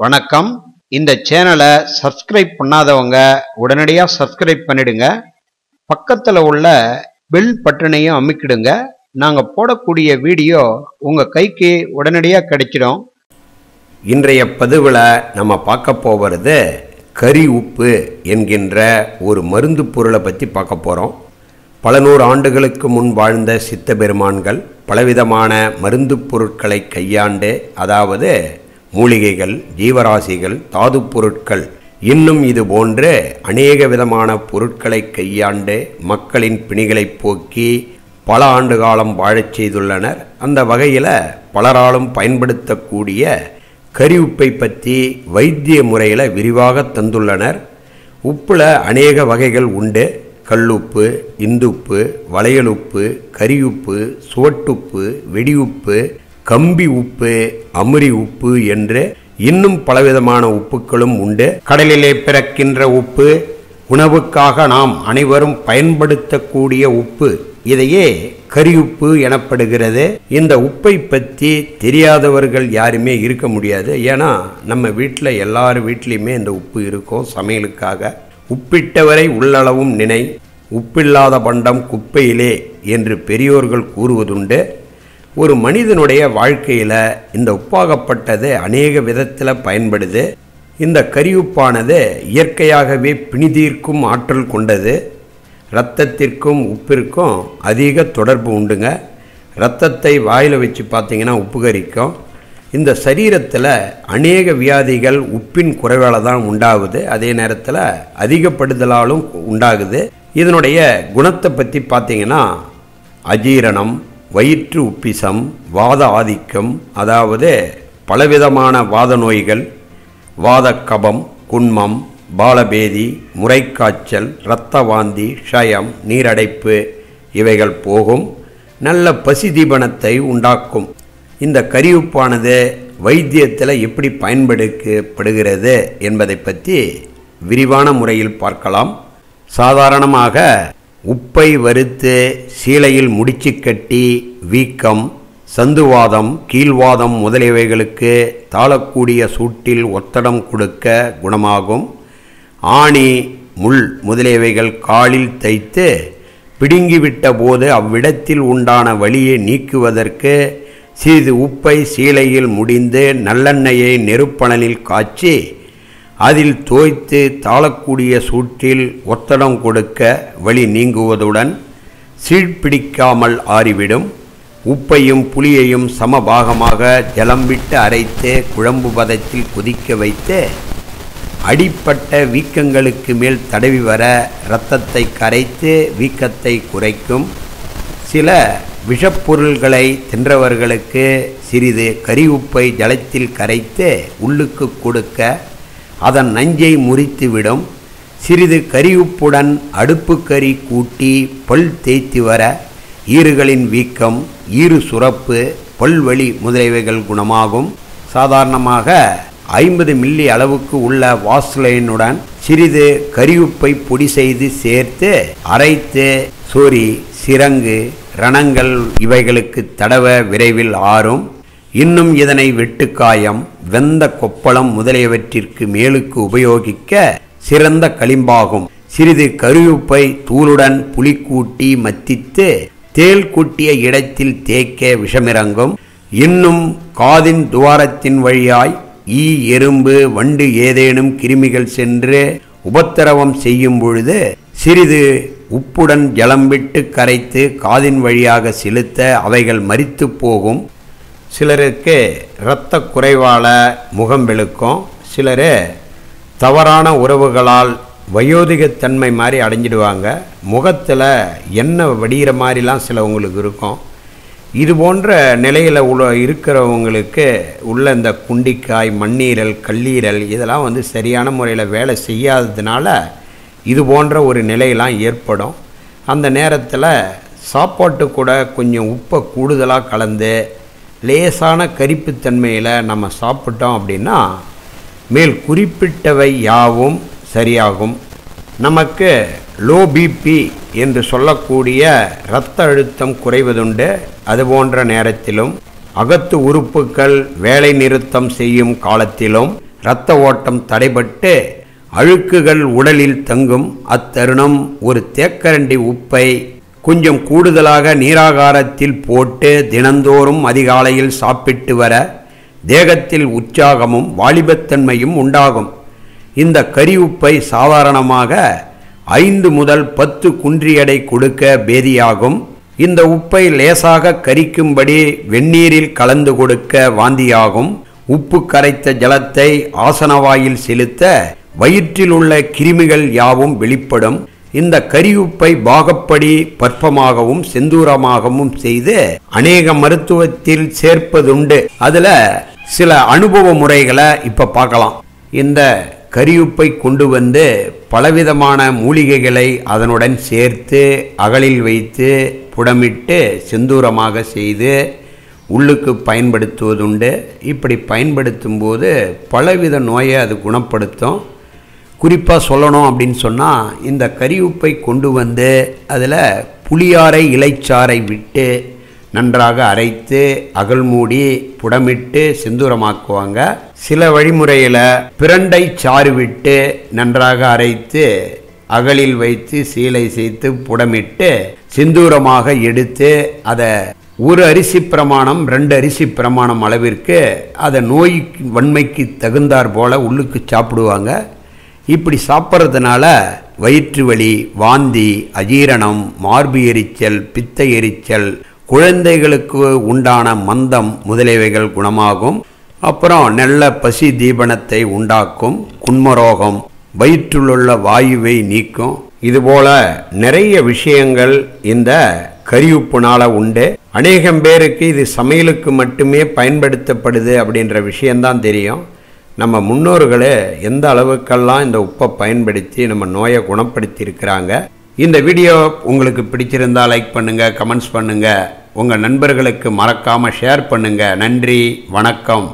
வணக்கம். இந்த சேனலை சப்ஸ்கிரைப் பண்ணாதவங்க உடனடியாக சப்ஸ்கிரைப் பண்ணிடுங்க. பக்கத்தில் உள்ள பெல் பட்டனையும் அமைக்கிடுங்க. நாங்கள் போடக்கூடிய வீடியோ உங்கள் கைக்கு உடனடியாக கிடைச்சிடும். இன்றைய பதிவில் நம்ம பார்க்க போகிறது கரி உப்பு என்கின்ற ஒரு மருந்து பொருளை பற்றி பார்க்க போகிறோம் பல நூறு ஆண்டுகளுக்கு முன் வாழ்ந்த சித்த பெருமான்கள் பலவிதமான மருந்து பொருட்களை கையாண்டு அதாவது மூலிகைகள் ஜீவராசிகள் தாது பொருட்கள். இன்னும் இது போன்று அநேக விதமான பொருட்களை கையாண்டு மக்களின் பிணிகளை போக்கி பல ஆண்டு காலம் வாழச் செய்துள்ளனர். அந்த வகையில் பலராலும் பயன்படுத்தக்கூடிய கரி உப்பை பற்றி வைத்திய முறையில் விரிவாக தந்துள்ளனர். உப்பில் அநேக வகைகள் உண்டு. கல்லுப்பு இந்துப்பு வளையலுப்பு கரியுப்பு சுவட்டுப்பு வெடியுப்பு கம்பி உப்பு அமுரி உப்பு என்று இன்னும் பலவிதமான உப்புக்களும் உண்டு. கடலிலே பிறக்கின்ற உப்பு உணவுக்காக நாம் அனைவரும் பயன்படுத்தக்கூடிய உப்பு. இதையே கரியுப்பு எனப்படுகிறது. இந்த உப்பை பற்றி தெரியாதவர்கள் யாருமே இருக்க முடியாது. ஏன்னா நம்ம வீட்டில் எல்லார் வீட்லேயுமே இந்த உப்பு இருக்கும் சமையலுக்காக. உப்பிட்டவரை உள்ளளவும் நினை உப்பில்லாத பண்டம் குப்பையிலே என்று பெரியோர்கள் கூறுவதுண்டு. ஒரு மனிதனுடைய வாழ்க்கையில் இந்த உப்பாகப்பட்டது அநேக விதத்தில் பயன்படுது. இந்த கரியுப்பானது இயற்கையாகவே பிணிதீர்க்கும் ஆற்றல் கொண்டது. இரத்தத்திற்கும் உப்பிற்கும் அதிக தொடர்பு உண்டுங்க. இரத்தத்தை வாயில் வச்சு பார்த்தீங்கன்னா உப்பு கரிக்கும். இந்த சரீரத்தில் அநேக வியாதிகள் உப்பின் குறைவால் தான் உண்டாகுது. அதே நேரத்தில் அதிகப்படுதலாலும் உண்டாகுது. இதனுடைய குணத்தை பற்றி பார்த்திங்கன்னா அஜீரணம் வயிற்று உப்பிசம் வாத ஆதிக்கம் அதாவது பலவிதமான வாத நோய்கள் வாதக்கபம் குன்மம் பாலபேதி முறைக்காய்ச்சல் இரத்த வாந்தி ஷயம் நீரடைப்பு இவைகள் போகும். நல்ல பசி தீபனத்தை உண்டாக்கும். இந்த கரியுப்பானது வைத்தியத்தில் எப்படி பயன்படுத்தப்படுகிறது என்பதை பற்றி விரிவான முறையில் பார்க்கலாம். சாதாரணமாக உப்பை வறுத்து சீலையில் முடிச்சு கட்டி வீக்கம் சந்துவாதம் கீழ்வாதம் முதலியவைகளுக்கு தாளக்கூடிய சூட்டில் ஒத்தடம் கொடுக்க குணமாகும். ஆணி முள் முதலியவைகள் காலில் தைத்து பிடுங்கிவிட்ட போது அவ்விடத்தில் உண்டான வழியை நீக்குவதற்கு சிறிது உப்பை சீலையில் முடிந்து நல்லெண்ணெயை நெருப்பணலில் காய்ச்சி அதில் தோய்த்து தாளக்கூடிய சூற்றில் ஒத்தடம் கொடுக்க வழி நீங்குவதுடன் சீழ்பிடிக்காமல் ஆறிவிடும். உப்பையும் புளியையும் சமபாகமாக ஜலம் விட்டு அரைத்து குழம்பு பதத்தில் கொதிக்க வைத்து அடிப்பட்ட வீக்கங்களுக்கு மேல் தடவி வர இரத்தத்தை கரைத்து வீக்கத்தை குறைக்கும். சில விஷப்பொருள்களை தின்றவர்களுக்கு சிறிது கறி உப்பை ஜலத்தில் கரைத்து உள்ளுக்கு கொடுக்க அதன் நஞ்சை முறித்துவிடும். சிறிது கரியுப்புடன் அடுப்பு கறி கூட்டி பல் தேய்த்து வர ஈறுகளின் வீக்கம் ஈறு சுரப்பு பல்வழி முதலியவைகள் குணமாகும். சாதாரணமாக ஐம்பது மில்லி அளவுக்கு உள்ள வாஸ்லைனுடன் சிறிது கரியுப்பை பொடி செய்து சேர்த்து அரைத்து சொறி சிரங்கு ரணங்கள் இவைகளுக்கு தடவ விரைவில் ஆறும். இன்னும் இதனை வெட்டுக்காயம் வெந்த கொப்பளம் முதலியவற்றிற்கு மேலுக்கு உபயோகிக்க சிறந்த களிம்பாகும். சிறிது கருவுப்பை தூளுடன் புளி கூட்டி மத்தித்து தேல் கூட்டிய இடத்தில் தேக்க விஷமிறங்கும். இன்னும் காதின் துவாரத்தின் வழியாய் ஈ எறும்பு வண்டு ஏதேனும் கிருமிகள் சென்று உபத்திரவம் செய்யும் பொழுது சிறிது உப்புடன் ஜலம் விட்டு கரைத்து காதின் வழியாக செலுத்த அவைகள் மறித்து போகும். சிலருக்கு இரத்த குறைவால் முகம் வெளுக்கும் சிலர் தவறான உறவுகளால் வயோதிகத்தன்மை மாதிரி அடைஞ்சிடுவாங்க. முகத்தில் எண்ணெய் வடிகிற மாதிரிலாம் சிலவங்களுக்கு இருக்கும். இது போன்ற நிலையில் உள்ள இருக்கிறவங்களுக்கு உள்ள இந்த குண்டிக்காய் மண்ணீரல் கல்லீரல் இதெல்லாம் வந்து சரியான முறையில் வேலை செய்யாததுனால இது போன்ற ஒரு நிலையெல்லாம் ஏற்படும். அந்த நேரத்தில் சாப்பாட்டு கூட கொஞ்சம் உப்பை கூடுதலாக கலந்து லேசான கரிப்புத்தன்மையில் நம்ம சாப்பிட்டோம் அப்படின்னா மேல் குறிப்பிட்டவை யாவும் சரியாகும். நமக்கு லோ பிபி என்று சொல்லக்கூடிய இரத்த அழுத்தம் குறைவதுண்டு. அதுபோன்ற நேரத்திலும் அகத்து உறுப்புகள் வேலை நிறுத்தம் செய்யும் காலத்திலும் இரத்த ஓட்டம் தடைபட்டு அழுக்குகள் உடலில் தங்கும். அத்தருணம் ஒரு தேக்கரண்டி உப்பை கொஞ்சம் கூடுதலாக நீராகாரத்தில் போட்டு தினந்தோறும் அதிகாலையில் சாப்பிட்டு வர தேகத்தில் உற்சாகமும் வாலிபத்தன்மையும் உண்டாகும். இந்த கரி உப்பை சாதாரணமாக ஐந்து முதல் பத்து குன்றியடை கொடுக்க பேதியாகும். இந்த உப்பை லேசாக கரிக்கும்படி வெந்நீரில் கலந்து கொடுக்க வாந்தியாகும். உப்பு கரைத்த ஜலத்தை ஆசனவாயில் செலுத்த வயிற்றில் உள்ள கிருமிகள் யாவும் வெளிப்படும். இந்த கரியுப்பை பாகப்படி பற்பமாகவும் செந்தூரமாகவும் செய்து அநேக மருத்துவத்தில் சேர்ப்பதுண்டு. அதுல சில அனுபவ முறைகளை இப்ப பார்க்கலாம். இந்த கரியுப்பை கொண்டு வந்து பலவிதமான மூலிகைகளை அதனுடன் சேர்த்து அகலில் வைத்து புடமிட்டு செந்தூரமாக செய்து உள்ளுக்கு பயன்படுத்துவதுண்டு. இப்படி பயன்படுத்தும் போது பலவித நோயை அது குணப்படுத்தும். குறிப்பாக சொல்லணும் அப்படின்னு சொன்னால் இந்த கரியுப்பை கொண்டு வந்து அதில் புளியாரை இலைச்சாறை விட்டு நன்றாக அரைத்து அகல் மூடி புடமிட்டு செந்தூரமாக்குவாங்க. சில வழிமுறையில் பிரண்டை சாறு விட்டு நன்றாக அரைத்து அகலில் வைத்து சீலை செய்து புடமிட்டு செந்தூரமாக எடுத்து அதை ஒரு அரிசி பிரமாணம் ரெண்டு அரிசி பிரமாணம் அளவிற்கு அதை நோய் வன்மைக்கு தகுந்தாற் போல உள்ளுக்கு சாப்பிடுவாங்க. இப்படி சாப்பிட்றதுனால வயிற்று வலி வாந்தி அஜீரணம் மார்பு எரிச்சல் பித்த எரிச்சல் குழந்தைகளுக்கு உண்டான மந்தம் முதலியவைகள் குணமாகும். அப்புறம் நல்ல பசி தீபனத்தை உண்டாக்கும் குன்மரோகம் வயிற்றுள்ள வாயுவை நீக்கும். இதுபோல நிறைய விஷயங்கள் இந்த கரியுப்புனால உண்டு. அநேகம் பேருக்கு இது சமையலுக்கு மட்டுமே பயன்படுத்தப்படுது அப்படின்ற விஷயம்தான் தெரியும். நம்ம முன்னோர்களே எந்த அளவுக்கெல்லாம் இந்த உப்பை பயன்படுத்தி நம்ம நோயை குணப்படுத்தி இருக்கிறாங்க இந்த வீடியோ உங்களுக்கு பிடிச்சிருந்தா லைக் பண்ணுங்கள் கமெண்ட்ஸ் பண்ணுங்கள் உங்கள் நண்பர்களுக்கு மறக்காமல் ஷேர் பண்ணுங்கள் நன்றி வணக்கம்.